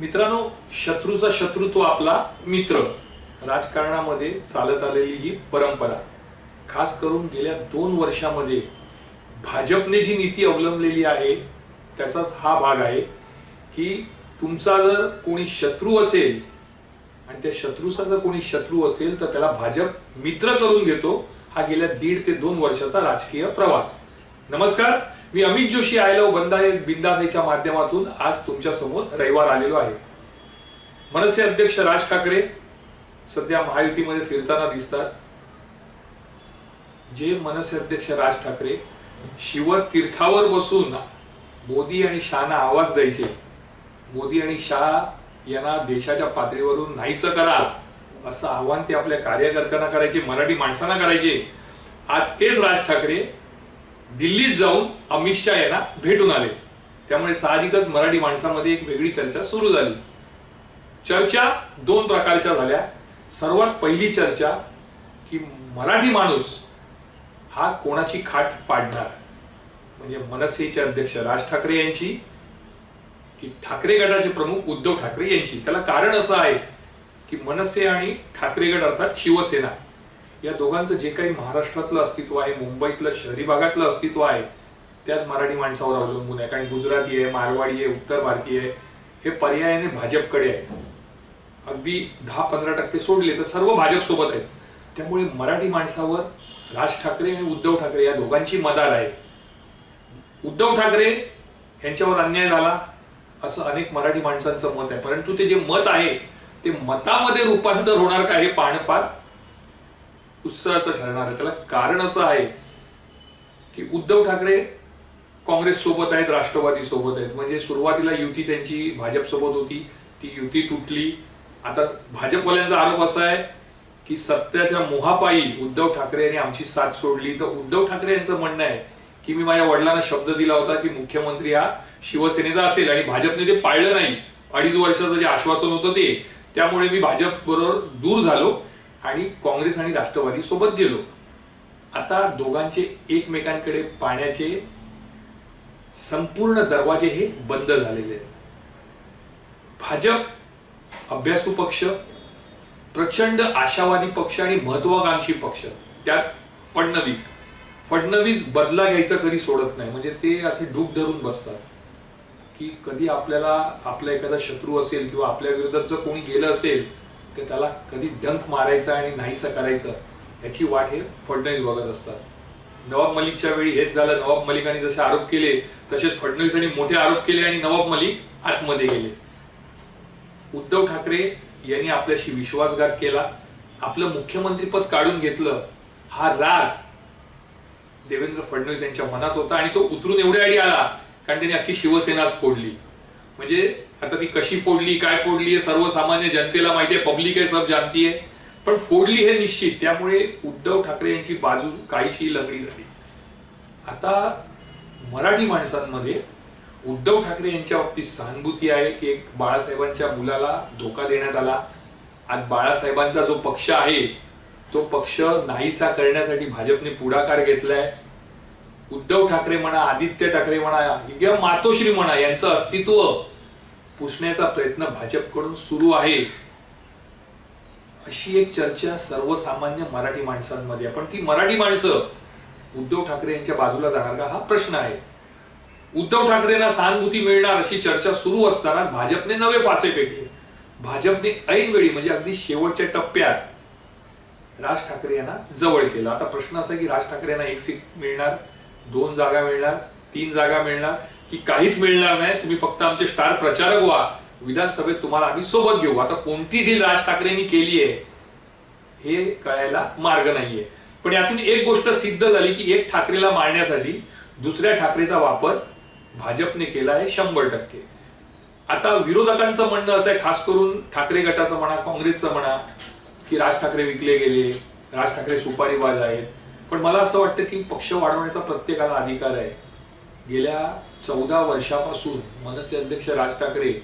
मित्रांनो शत्रूचा शत्रू तो आपला मित्र. राजकारणामध्ये चालत आलेली ही परंपरा. खास करून गेल्या दोन वर्षामध्ये भाजपने जी नीती अवलंबलेली आहे त्याचाच हा भाग आहे की तुमचा जर कोणी शत्रू असेल आणि त्या शत्रूचा जर कोणी शत्रू असेल तर त्याला भाजप मित्र करून घेतो हा गेल्या दीड ते दोन वर्षाचा राजकीय प्रवास. नमस्कार. मी अमित जोशी आयलव बंदा बिंदासाईच्या माध्यमातून आज तुमच्यासमोर रविवार आलेलो आहे. मनसे अध्यक्ष राज ठाकरे सध्या महायुतीमध्ये फिरताना दिसतात. जे मनसे अध्यक्ष राज ठाकरे शिवतीर्थावर बसून मोदी आणि शहाना आवाज द्यायचे. मोदी आणि शाह यांना देशाच्या पातळीवरून नाहीसं करा असं आव्हान ते आपल्या कार्यकर्त्यांना करायचे मराठी माणसांना करायचे. आज तेच राज ठाकरे दिल्लीत जाऊन अमित शहा यांना भेटून आले. त्यामुळे साहजिकच मराठी माणसामध्ये एक वेगळी चर्चा सुरू झाली. चर्चा दोन प्रकारच्या झाल्या. सर्वात पहिली चर्चा की मराठी माणूस हा कोणाची खाट पाडणार? म्हणजे मनसेचे अध्यक्ष राज ठाकरे यांची की ठाकरे गटाचे प्रमुख उद्धव ठाकरे यांची? त्याला कारण असं आहे की मनसे आणि ठाकरे गट अर्थात शिवसेना. या दोघांचं जे काही महाराष्ट्रातलं अस्तित्व आहे मुंबईतलं शहरी भागातलं अस्तित्व आहे त्याच मराठी माणसावर अवलंबून आहे. कारण गुजराती आहे मारवाडी आहे उत्तर भारतीय आहे हे पर्यायाने भाजपकडे आहेत. अगदी दहा पंधरा टक्के सोडले तर सर्व भाजप सोबत आहेत. त्यामुळे मराठी माणसावर राज ठाकरे आणि उद्धव ठाकरे या दोघांची मदार आहे. उद्धव ठाकरे यांच्यावर अन्याय झाला असं अनेक मराठी माणसांचं मत आहे. परंतु ते जे मत आहे ते मतामध्ये रूपांतर होणार का हे पाहणं फार उत्साहाचं ठरणार आहे. त्याला कारण असं आहे की उद्धव ठाकरे काँग्रेस सोबत आहेत राष्ट्रवादी सोबत आहेत. म्हणजे सुरुवातीला युती त्यांची भाजप सोबत होती ती युती तुटली. आता भाजपवाल्यांचा आरोप असा आहे की सत्याच्या मोहापायी उद्धव ठाकरे यांनी आमची साथ सोडली. तर उद्धव ठाकरे यांचं म्हणणं आहे की मी माझ्या वडिलांना शब्द दिला होता की मुख्यमंत्री हा शिवसेनेचा असेल आणि भाजपने ते पाळलं नाही. अडीच वर्षाचं जे आश्वासन होतं ते. त्यामुळे मी भाजप बरोबर दूर झालो. आणि काँग्रेस आणि राष्ट्रवादी सोबत गेलो. आता दोघांचे एकमेकांकडे पाण्याचे संपूर्ण दरवाजे हे बंद झालेले आहेत. भाजप अभ्यासू पक्ष प्रचंड आशावादी पक्ष आणि महत्वाकांक्षी पक्ष त्यात फडणवीस. फडणवीस बदला घ्यायचा कधी सोडत नाही म्हणजे ते असे डूब धरून बसतात. की कधी आपल्याला आपला एखादा शत्रू असेल किंवा आपल्या विरोधात जर कोणी गेलं असेल ते त्याला कधी डंक मारायचा आणि नाहीसं करायचं याची वाट हे फडणवीस बघत असतात. नवाब मलिकच्या वेळी हेच झालं. नवाब मलिकांनी जसे आरोप केले तसेच फडणवीसांनी मोठे आरोप केले आणि नवाब मलिक आतमध्ये गेले. उद्धव ठाकरे यांनी आपल्याशी विश्वासघात केला. आपलं मुख्यमंत्रीपद काढून घेतलं. हा राग देवेंद्र फडणवीस यांच्या मनात होता आणि तो उतरून एवढ्या आडी आला कारण त्यांनी अख्खी शिवसेनाच फोडली. म्हणजे आता ती कशी फोडली काय फोडली हे सर्वसामान्य जनतेला माहिती आहे पब्लिक आहे सब जाणती आहे. पण फोडली हे निश्चित त्यामुळे उद्धव ठाकरे यांची बाजू काहीशी लंगडी झाली. आता मराठी माणसांमध्ये उद्धव ठाकरे यांच्या बाबतीत सहानुभूती आहे की एक बाळासाहेबांच्या मुलाला धोका देण्यात आला. आज बाळासाहेबांचा जो पक्ष आहे तो पक्ष नाहीसा करण्यासाठी भाजपने पुढाकार घेतलाय. उद्धव ठाकरे म्हणा आदित्य ठाकरे म्हणा किंवा मातोश्री म्हणा यांचं अस्तित्व पुसण्याचा प्रयत्न भाजपकडून सुरू आहे अशी एक चर्चा सर्वसामान्य मराठी माणसांमध्ये. आहे. पण ती मराठी माणसं उद्धव ठाकरे यांच्या बाजूला जाणार का? हा प्रश्न आहे. उद्धव ठाकरेंना सहानुभूती मिळणार अशी चर्चा सुरू असताना भाजपने नवे फासे फेकले भाजपने ऐनवेळी म्हणजे अगदी शेवटच्या टप्प्यात राज ठाकरे यांना जवळ केलं. आता प्रश्न असा की राज ठाकरे यांना एक सीट मिळणार दोन जागा मिळणार तीन जागा मिळणार. की काहीच मिळणार नाही. तुम्ही फक्त आमचे स्टार प्रचारक व्हा. विधानसभेत तुम्हाला आम्ही सोबत घेऊ. आता कोणती डील राज ठाकरेंनी केली आहे हे कळायला मार्ग नाहीये. पण यातून एक गोष्ट सिद्ध झाली की एक ठाकरेला मारण्यासाठी दुसऱ्या ठाकरेचा वापर भाजपने केला आहे शंभर टक्के. आता विरोधकांचं म्हणणं असं आहे खास करून ठाकरे गटाचं म्हणा काँग्रेसचं म्हणा की राज ठाकरे विकले गेले राज ठाकरे सुपारीबाज आहेत. पण मला असं वाटतं की पक्ष वाढवण्याचा प्रत्येकाला अधिकार आहे. गेल्या चौदा वर्षापासून मनसे अध्यक्ष राज ठाकरे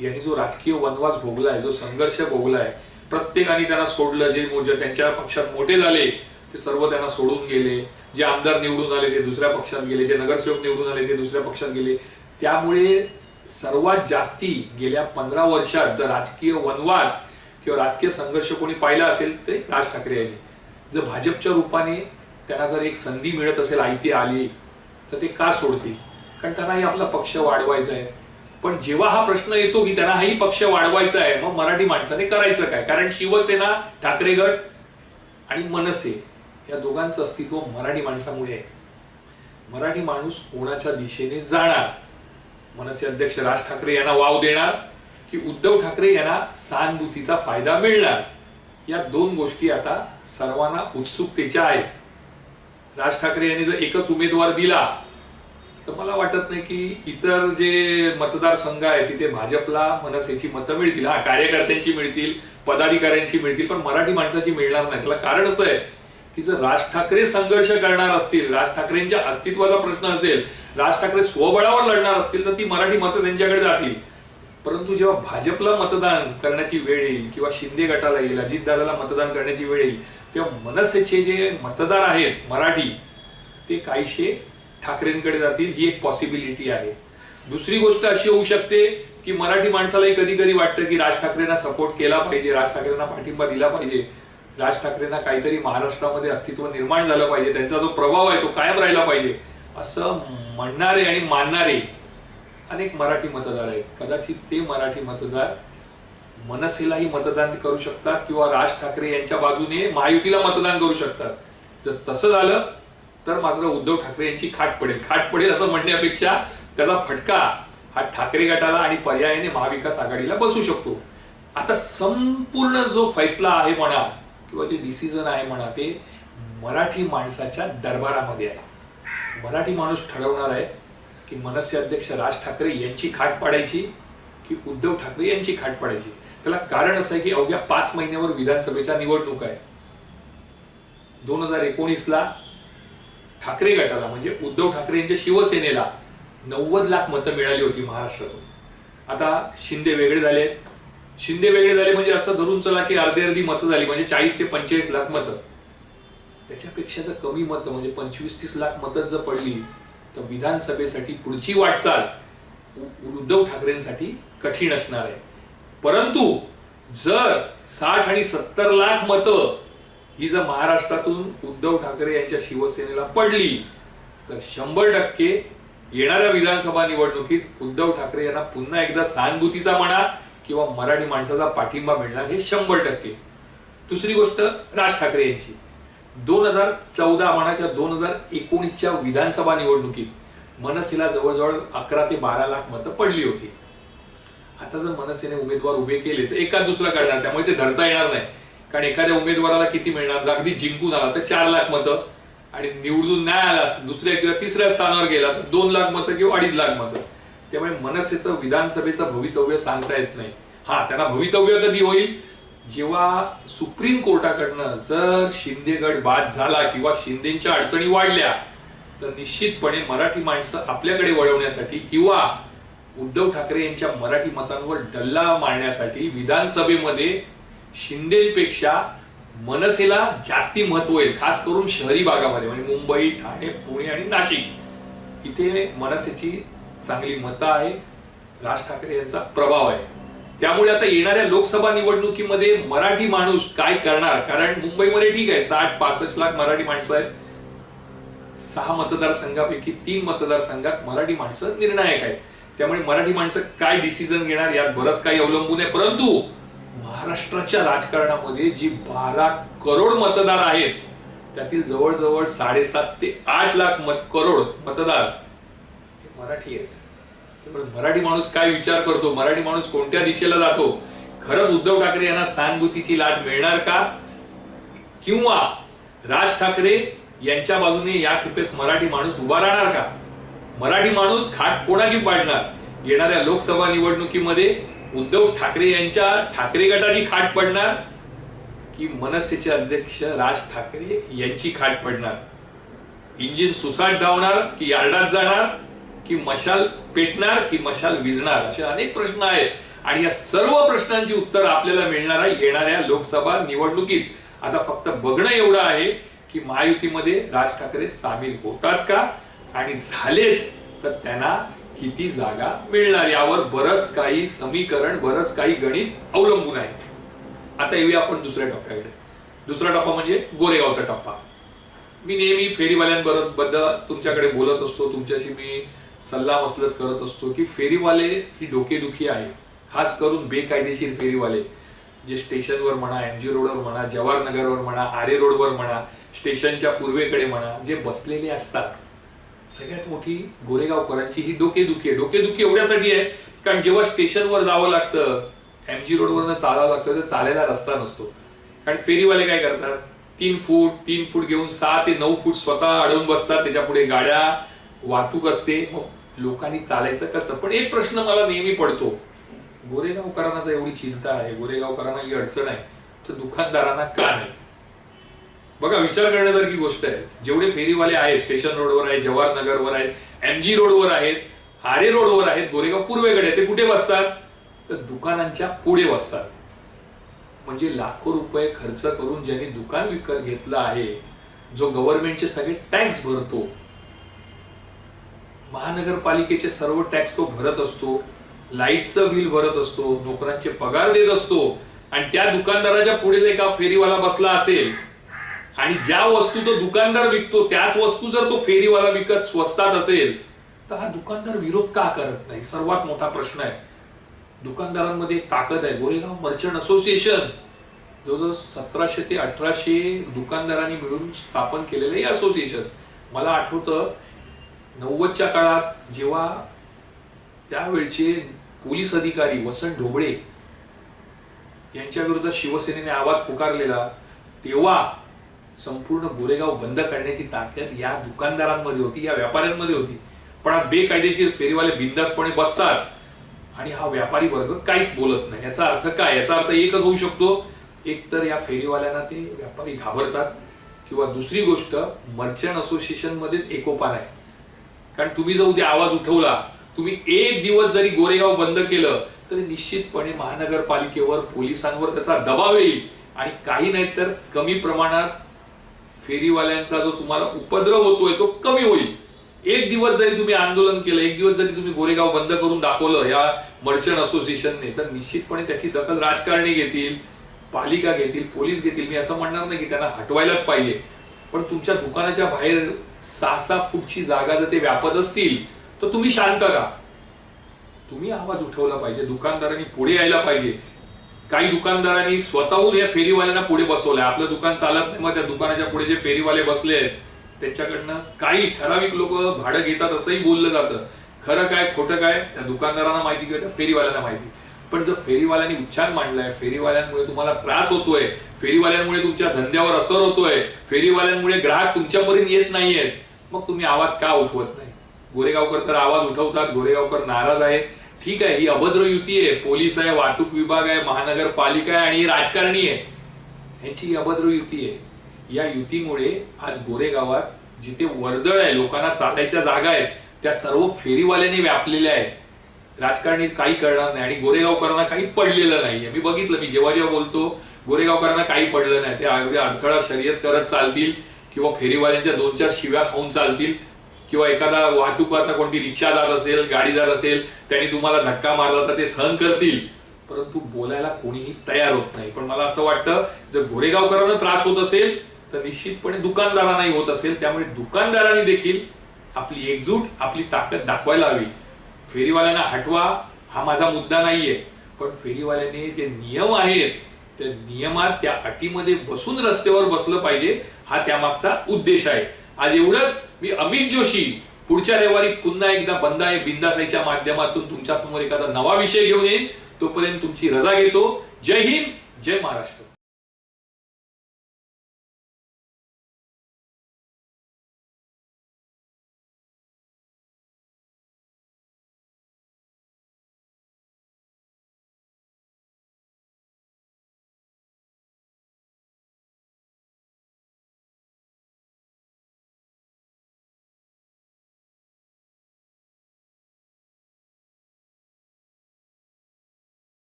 यांनी जो राजकीय वनवास भोगलाय जो संघर्ष भोगलाय प्रत्येकाने त्यांना सोडलं जे मो- त्यांच्या पक्षात मोठे झाले ते सर्व त्यांना सोडून गेले. जे आमदार निवडून आले ते दुसऱ्या पक्षात गेले. जे नगरसेवक निवडून आले ते दुसऱ्या पक्षात गेले. त्यामुळे सर्वात जास्ती गेल्या पंधरा वर्षात जर राजकीय वनवास किंवा राजकीय संघर्ष कोणी पाहिला असेल ते राज ठाकरे यांनी. जर भाजपच्या रूपाने त्यांना जर एक संधी मिळत असेल आयती आली तर ते का सोडतील? कारण त्यांनाही आपला पक्ष वाढवायचा आहे. पण जेव्हा हा प्रश्न येतो की त्यांना हाही पक्ष वाढवायचा आहे मग मराठी माणसाने करायचं काय? कारण शिवसेना ठाकरे गट आणि मनसे या दोघांचं अस्तित्व मराठी माणसामुळे आहे. मराठी माणूस कोणाच्या दिशेने जाणार? मनसे अध्यक्ष राज ठाकरे यांना वाव देणार की उद्धव ठाकरे यांना सहानुभूतीचा फायदा मिळणार? या दोन गोष्टी आता सर्वांना उत्सुकतेच्या आहेत. राज ठाकरे यांनी जर एकच उमेदवार दिला तर मला वाटत नाही की इतर जे मतदारसंघ आहे तिथे भाजपला मनसेची मतं मिळतील. हा कार्यकर्त्यांची मिळतील पदाधिकाऱ्यांची मिळतील पण मराठी माणसाची मिळणार नाही. त्याला कारण असं आहे की जर राज ठाकरे संघर्ष करणार असतील राज ठाकरेंच्या अस्तित्वाचा प्रश्न असेल राज ठाकरे स्वबळावर लढणार असतील तर ती मराठी मतं त्यांच्याकडे जातील. परंतु जेव्हा भाजपला मतदान करण्याची वेळ येईल किंवा शिंदे गटाला येईल अजितदादाला मतदान करण्याची वेळ येईल तेव्हा मनसेचे जे मतदार आहेत मराठी ते काहीशे ठाकरेंकडे जातील ही एक पॉसिबिलिटी आहे. दुसरी गोष्ट अशी होऊ शकते की मराठी माणसालाही कधी कधी वाटतं की राज ठाकरेंना सपोर्ट केला पाहिजे राज ठाकरेंना पाठिंबा दिला पाहिजे. राज ठाकरेंना काहीतरी महाराष्ट्रामध्ये अस्तित्व निर्माण झालं पाहिजे त्यांचा जो प्रभाव आहे तो कायम राहिला पाहिजे असं म्हणणारे आणि मानणारे अनेक मराठी मतदार आहेत. कदाचित ते मराठी मतदार मनसेलाही मतदान करू शकतात किंवा राज ठाकरे यांच्या बाजूने महायुतीला मतदान करू शकतात. जर तसं झालं तर मात्र उद्धव ठाकरे यांची खाट पडेल. खाट पडेल असं म्हणण्यापेक्षा त्याचा फटका हा ठाकरे गटाला आणि पर्यायाने महाविकास आघाडीला बसू शकतो. आता संपूर्ण जो फैसला आहे म्हणा किंवा जे डिसिजन आहे म्हणा ते मराठी माणसाच्या दरबारामध्ये आहे. मराठी माणूस ठरवणार आहे की मनसे अध्यक्ष राज ठाकरे यांची खाट पाडायची की उद्धव ठाकरे यांची खाट पाडायची. त्याला कारण असं आहे की अवघ्या पाच महिन्यावर विधानसभेच्या निवडणूक आहे. दोन हजार एकोणीसला ठाकरे गटाला म्हणजे उद्धव ठाकरे यांच्या शिवसेनेला नव्वद लाख मतं मिळाली होती महाराष्ट्रातून. आता शिंदे वेगळे झाले. शिंदे वेगळे झाले म्हणजे असं धरून चला की अर्धी अर्धी मतं झाली म्हणजे चाळीस ते पंचेचाळीस लाख मतं. त्याच्यापेक्षा जर कमी मतं म्हणजे पंचवीस तीस लाख मतं जर पडली तर विधानसभेसाठी पुढची वाटचाल उद्धव ठाकरेंसाठी कठीण असणार आहे. परंतु जर साठ आणि सत्तर लाख मतं ही जर महाराष्ट्रातून उद्धव ठाकरे यांच्या शिवसेनेला पडली तर शंभर टक्के येणाऱ्या विधानसभा निवडणुकीत उद्धव ठाकरे यांना पुन्हा एकदा सहानुभूतीचा म्हणा किंवा मराठी माणसाचा पाठिंबा मिळणार हे शंभर टक्के. दुसरी गोष्ट राज ठाकरे यांची. दोन हजार चौदा म्हणा किंवा दोन हजार एकोणीसच्या विधानसभा निवडणुकीत मनसेला जवळजवळ अकरा ते बारा लाख मतं पडली होती. आता जर मनसेने उमेदवार उभे केले तर एका दुसरा करणार त्यामुळे ते धरता येणार नाही. कारण एखाद्या उमेदवाराला किती मिळणार? अगदी जिंकून आला तर चार लाख मतं. आणि निवडून नाही आला दुसऱ्या किंवा तिसऱ्या स्थानावर गेला तर दोन लाख मतं किंवा अडीच लाख मतं. त्यामुळे मनसेचं विधानसभेचं भवितव्य सांगता येत नाही. हा त्यांना भवितव्य कधी होईल. जेव्हा सुप्रीम कोर्टाकडनं जर शिंदेगड बाद झाला किंवा शिंदेच्या अडचणी वाढल्या तर निश्चितपणे मराठी माणसं आपल्याकडे वळवण्यासाठी किंवा उद्धव ठाकरे यांच्या मराठी मतांवर डल्ला मारण्यासाठी विधानसभेमध्ये शिंदेपेक्षा मनसेला जास्ती महत्त्व येईल खास करून शहरी भागामध्ये म्हणजे मुंबई ठाणे पुणे आणि नाशिक. इथे मनसेची चांगली मतं आहे राज ठाकरे यांचा प्रभाव आहे. त्यामुळे आता येणाऱ्या लोकसभा निवडणुकीमध्ये मराठी माणूस काय करणार? कारण मुंबईमध्ये ठीक आहे साठ पासष्ट लाख मराठी माणसं आहेत. सहा मतदारसंघापैकी तीन मतदारसंघात मराठी माणसं निर्णायक आहेत. त्यामुळे मराठी माणसं काय डिसिजन घेणार यात बरंच काही अवलंबून आहे. परंतु महाराष्ट्राच्या राजकारणामध्ये जी बारा करोड मतदार आहेत त्यातील जवळजवळ साडेसात ते आठ लाख मत करोड मतदार हे मराठी आहेत. त्यामुळे मराठी माणूस काय विचार करतो? मराठी माणूस कोणत्या दिशेला जातो? खरंच उद्धव ठाकरे यांना सहानुभूतीची लाट मिळणार का? किंवा राज ठाकरे यांच्या बाजूने या खेपेस मराठी माणूस उभा राहणार का? मराठी माणूस खाट कोणाची पाडणार? येणाऱ्या लोकसभा निवडणुकीमध्ये उद्धव ठाकरे यांच्या ठाकरे गटाची खाट पडणार की मनसेचे अध्यक्ष राज ठाकरे यांची खाट पडणार? इंजिन सुसाट धावणार की यार्डात जाणार? की मशाल पेटणार की मशाल विजणार असे अनेक प्रश्न आहेत. आणि या सर्व प्रश्नांची उत्तर आपल्याला मिळणार आहे येणाऱ्या लोकसभा निवडणुकीत. आता फक्त बघणं एवढं आहे की महायुतीमध्ये राज ठाकरे सामील होतात का? आणि झालेच तर त्यांना किती जागा मिळणार? यावर बरंच काही समीकरण बरंच काही गणित अवलंबून आहे. आता येऊया आपण दुसऱ्या टप्प्याकडे. दुसरा टप्पा म्हणजे गोरेगावचा टप्पा. मी नेहमी फेरीवाल्यांबद्दल तुमच्याकडे बोलत असतो तुमच्याशी मी सल्ला मसलत करत असतो की फेरीवाले ही डोकेदुखी आहे खास करून बेकायदेशीर फेरीवाले. जे स्टेशनवर म्हणा एम जी रोडवर म्हणा जवाहरनगरवर म्हणा आरे रोडवर म्हणा स्टेशनच्या पूर्वेकडे म्हणा जे बसलेले असतात. सगळ्यात मोठी गोरेगावकरांची ही डोकेदुखी आहे. डोकेदुखी एवढ्यासाठी आहे कारण जेव्हा स्टेशनवर जावं लागतं एम जी रोडवरनं चालावं लागतं तर चालायला रस्ता नसतो. कारण फेरीवाले काय करतात? तीन फूट तीन फूट घेऊन सहा ते नऊ फूट स्वतः अडवून बसतात त्याच्या पुढे गाड्या वाहतूक असते. मग लोकांनी चालायचं कसं? पण एक प्रश्न मला नेहमी पडतो. गोरेगावकरांना जर एवढी चिंता आहे. गोरेगावकरांना ही अडचण आहे. तर दुकानदारांना का नाही? बघा विचार करण्यासारखी गोष्ट आहे. जेवढे फेरीवाले आहेत स्टेशन रोडवर आहेत जवाहरनगरवर आहेत एम जी रोडवर आहेत हारे रोडवर आहेत गोरेगाव पूर्वेकडे ते कुठे बसतात? तर दुकानांच्या पुढे बसतात. म्हणजे लाखो रुपये खर्च करून ज्यांनी दुकान विकत घेतलं आहे जो गव्हर्नमेंटचे सगळे टॅक्स भरतो. महानगरपालिकेचे सर्व टॅक्स तो भरत असतो. लाईटचं बिल भरत असतो नोकरांचे पगार देत असतो. आणि त्या दुकानदाराच्या पुढे जर का फेरीवाला बसला असेल आणि ज्या वस्तू तो दुकानदार विकतो त्याच वस्तू जर तो फेरीवाला विकत स्वस्तात असेल तर हा दुकानदार विरोध का करत नाही? सर्वात मोठा प्रश्न आहे. दुकानदारांमध्ये एक ताकद आहे. गोरेगाव मर्चंट असोसिएशन जवळजवळ सतराशे ते अठराशे दुकानदारांनी मिळून स्थापन केलेलं हे असोसिएशन मला आठवतं नव्वदच्या काळात जेव्हा त्यावेळचे पोलीस अधिकारी वसंत ढोबळे यांच्या विरोधात शिवसेनेने आवाज पुकारलेला तेव्हा संपूर्ण गोरेगाव बंद करण्याची ताकद या दुकानदारांमध्ये होती या व्यापाऱ्यांमध्ये होती. पण हा बेकायदेशीर फेरीवाले बिंदासपणे बसतात. आणि हा व्यापारी वर्ग काहीच बोलत नाही. याचा अर्थ काय? याचा अर्थ एकच होऊ शकतो. एक तर या फेरीवाल्यांना ते व्यापारी घाबरतात. किंवा दुसरी गोष्ट मर्चंट असोसिएशनमध्ये एकोपा नाही कारण तुम्ही जर उद्या आवाज उठवला तुम्ही एक दिवस जरी गोरेगाव बंद केलं तरी निश्चितपणे महानगरपालिकेवर पोलिसांवर त्याचा दबाव येईल. आणि काही नाही तर कमी प्रमाणात फेरीवाल्यांचा जो तुम्हाला उपद्रव होतोय तो कमी होईल. एक दिवस जरी तुम्ही आंदोलन केलं एक दिवस जरी तुम्ही गोरेगाव बंद करून दाखवलं या मर्चंट असोसिएशनने तर निश्चितपणे त्याची दखल राजकारणी घेतील पालिका घेतील पोलीस घेतील. मी असं म्हणणार नाही की त्यांना हटवायलाच पाहिजे. पण तुमच्या दुकानाच्या बाहेर सहा सहा फूटची जागा जर ते व्यापत असतील तर तुम्ही शांत का तुम्ही आवाज उठवला पाहिजे दुकानदारांनी पुढे यायला पाहिजे. काही दुकानदारांनी स्वतःहून या फेरीवाल्यांना पुढे बसवलंय. आपलं दुकान चालत नाही मग त्या दुकानाच्या पुढे जे फेरीवाले बसले आहेत त्यांच्याकडनं काही ठराविक लोक भाडं घेतात असंही बोललं जातं. खरं काय खोटं काय त्या दुकानदारांना माहिती किंवा त्या फेरीवाल्यांना माहिती. पण जर फेरीवाल्यांनी उच्चार मांडलाय फेरीवाल्यांमुळे तुम्हाला त्रास होतोय फेरीवाल्यांमुळे तुमच्या धंद्यावर असर होतोय फेरीवाल्यांमुळे ग्राहक तुमच्यापर्यंत येत नाहीयेत मग तुम्ही आवाज का उठवत नाही? गोरेगावकर तर आवाज उठवतात गोरेगावकर नाराज आहेत. ठीक आहे ही अभद्र युती आहे पोलीस आहे वाहतूक विभाग आहे महानगरपालिका आहे आणि राजकारणी आहे. ह्यांची ही अभद्र युती आहे. या युतीमुळे आज गोरेगावात जिथे वर्दळ आहे लोकांना चालायच्या जागा आहेत त्या सर्व फेरीवाल्यांनी व्यापलेल्या आहेत. राजकारणी काही करणार नाही आणि गोरेगावकरांना काही पडलेलं नाही मी बघितलं मी जेव्हा जेव्हा बोलतो गोरेगावकरांना काही पडलं नाही. ते अगदी अडथळा शर्यत करत चालतील किंवा फेरीवाल्यांच्या दोन चार शिव्या खाऊन चालतील. किंवा एखादा वाहतुकाचा कोणती रिक्षा जात असेल गाडी जात असेल त्यांनी तुम्हाला धक्का मारला तर ते सहन करतील. परंतु बोलायला कोणीही तयार होत नाही. पण मला असं वाटतं जर गोरेगावकरांना त्रास होत असेल तर निश्चितपणे दुकानदारांनाही होत असेल. त्यामुळे दुकानदारांनी देखील आपली एकजूट आपली ताकद दाखवायला हवी. फेरीवाल्यांना हटवा हा माझा मुद्दा नाहीये. पण फेरीवाल्यांनी जे नियम आहेत त्या नियमात त्या अटीमध्ये बसून रस्त्यावर बसलं पाहिजे हा त्यामागचा उद्देश आहे. आज एवढंच. मी अमित जोशी पुढच्या रविवारी पुन्हा एकदा बंदाय बिंदासाईच्या माध्यमातून तुमच्यासमोर एखादा नवा विषय घेऊन येईन तोपर्यंत तुमची रजा घेतो. जय हिंद जय महाराष्ट्र.